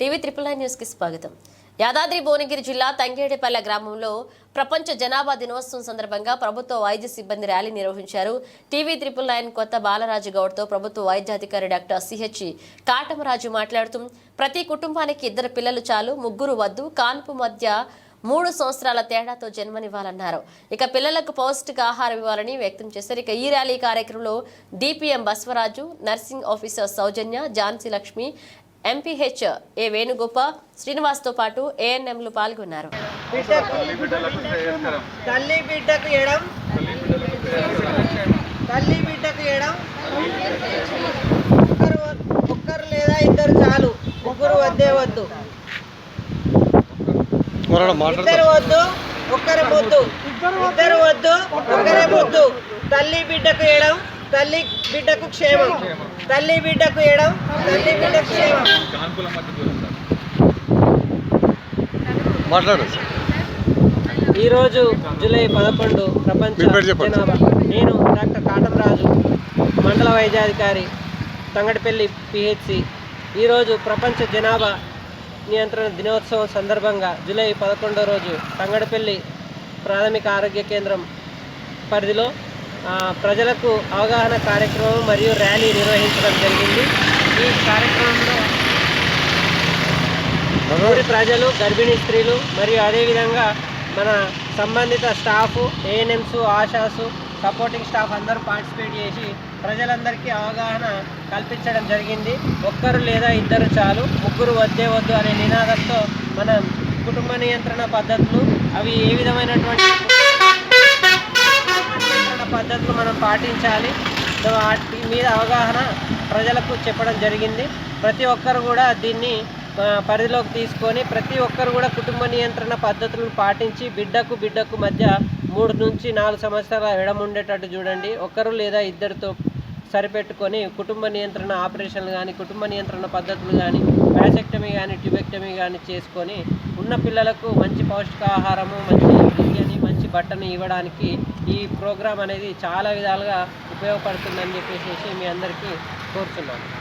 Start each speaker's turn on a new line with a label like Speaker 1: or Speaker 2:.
Speaker 1: TV triple nine న్యూస్కి స్వాగతం. యాదాద్రి భువనగిరి జిల్లా తంగేడిపల్లె గ్రామంలో ప్రపంచ జనాభా దినోత్సవం సందర్భంగా ప్రభుత్వ వైద్య సిబ్బంది ర్యాలీ నిర్వహించారు. టీవీ త్రిపుల్ నైన్ కొత్త బాలరాజు గౌడ్తో ప్రభుత్వ వైద్యాధికారి డాక్టర్ సిహెచ్ కాటమరాజు మాట్లాడుతూ ప్రతి కుటుంబానికి ఇద్దరు పిల్లలు చాలు ముగ్గురు వద్దు కాన్పు మధ్య మూడు సంవత్సరాల తేడాతో జన్మనివ్వాలన్నారు. ఇక పిల్లలకు పౌష్టికాహారం ఇవ్వాలని వ్యక్తం చేశారు. ఇక ఈ ర్యాలీ కార్యక్రమంలో DPM Basavaraju nursing officer Soujanya Jhansi Lakshmi MPH A వేణుగోప శ్రీనివాస్తో పాటు ఏఎన్ఎంలు పాల్గొన్నారు.
Speaker 2: తల్లి బిడ్డకు ఎడం తల్లి బిడ్డకు ఎడం ఒక్కరు ఒక్కరు లేదా ఇద్దరు చాలు. ముగ్గురు వద్దే వద్దు. ఇద్దరు వద్దు ఒక్కరి ముద్దు ఇద్దరు వద్దు ఒక్కరే ముద్దు తల్లి బిడ్డకు ఎడం తల్లి బిడ్డకు క్షేమం. తల్లి బిడ్డకు ఎడం తల్లి బిడ్డకు క్షేమం.
Speaker 3: మాట్లాడు.
Speaker 2: ఈరోజు జూలై పదకొండు ప్రపంచ. జనాభా. నేను డాక్టర్ కాటమరాజు మండల వైద్యాధికారి తంగడిపల్లి పిహెచ్సి. ఈరోజు ప్రపంచ జనాభా నియంత్రణ దినోత్సవం సందర్భంగా జూలై పదకొండో రోజు తంగడిపల్లి ప్రాథమిక ఆరోగ్య కేంద్రం పరిధిలో ప్రజలకు అవగాహన కార్యక్రమం మరియు ర్యాలీ నిర్వహించడం జరిగింది. ఈ కార్యక్రమంలో ఊరి ప్రజలు గర్భిణీ స్త్రీలు మరియు అదేవిధంగా మన సంబంధిత స్టాఫ్ ఏఎన్ఎంస్ ఆశాసు సపోర్టింగ్ స్టాఫ్ అందరూ పార్టిసిపేట్ చేసి ప్రజలందరికీ అవగాహన కల్పించడం జరిగింది. ఒక్కరు లేదా ఇద్దరు చాలు. ముగ్గురు వద్దే వద్దు అనే నినాదంతో మన కుటుంబ నియంత్రణ పద్ధతులు అవి ఏ విధమైనటువంటి పద్ధతులు మనం పాటించాలి. వాటి మీద అవగాహన ప్రజలకు చెప్పడం జరిగింది. ప్రతి ఒక్కరు కూడా దీన్ని పరిధిలోకి తీసుకొని ప్రతి ఒక్కరు కూడా కుటుంబ నియంత్రణ పద్ధతులను పాటించి బిడ్డకు బిడ్డకు మధ్య మూడు నుంచి నాలుగు సంవత్సరాల ఎడమ ఉండేటట్టు చూడండి. ఒకరు లేదా ఇద్దరితో సరిపెట్టుకొని కుటుంబ నియంత్రణ ఆపరేషన్లు కానీ కుటుంబ నియంత్రణ పద్ధతులు కానీ ప్యాసెక్టమీ కానీ ట్యూబెక్టమీ కానీ చేసుకొని ఉన్న పిల్లలకు మంచి పౌష్టికాహారము మంచి విద్యని మంచి బట్టను ఇవ్వడానికి ఈ ప్రోగ్రాం అనేది చాలా విధాలుగా ఉపయోగపడుతుందని చెప్పేసి మీ అందరికీ కోరుతున్నాను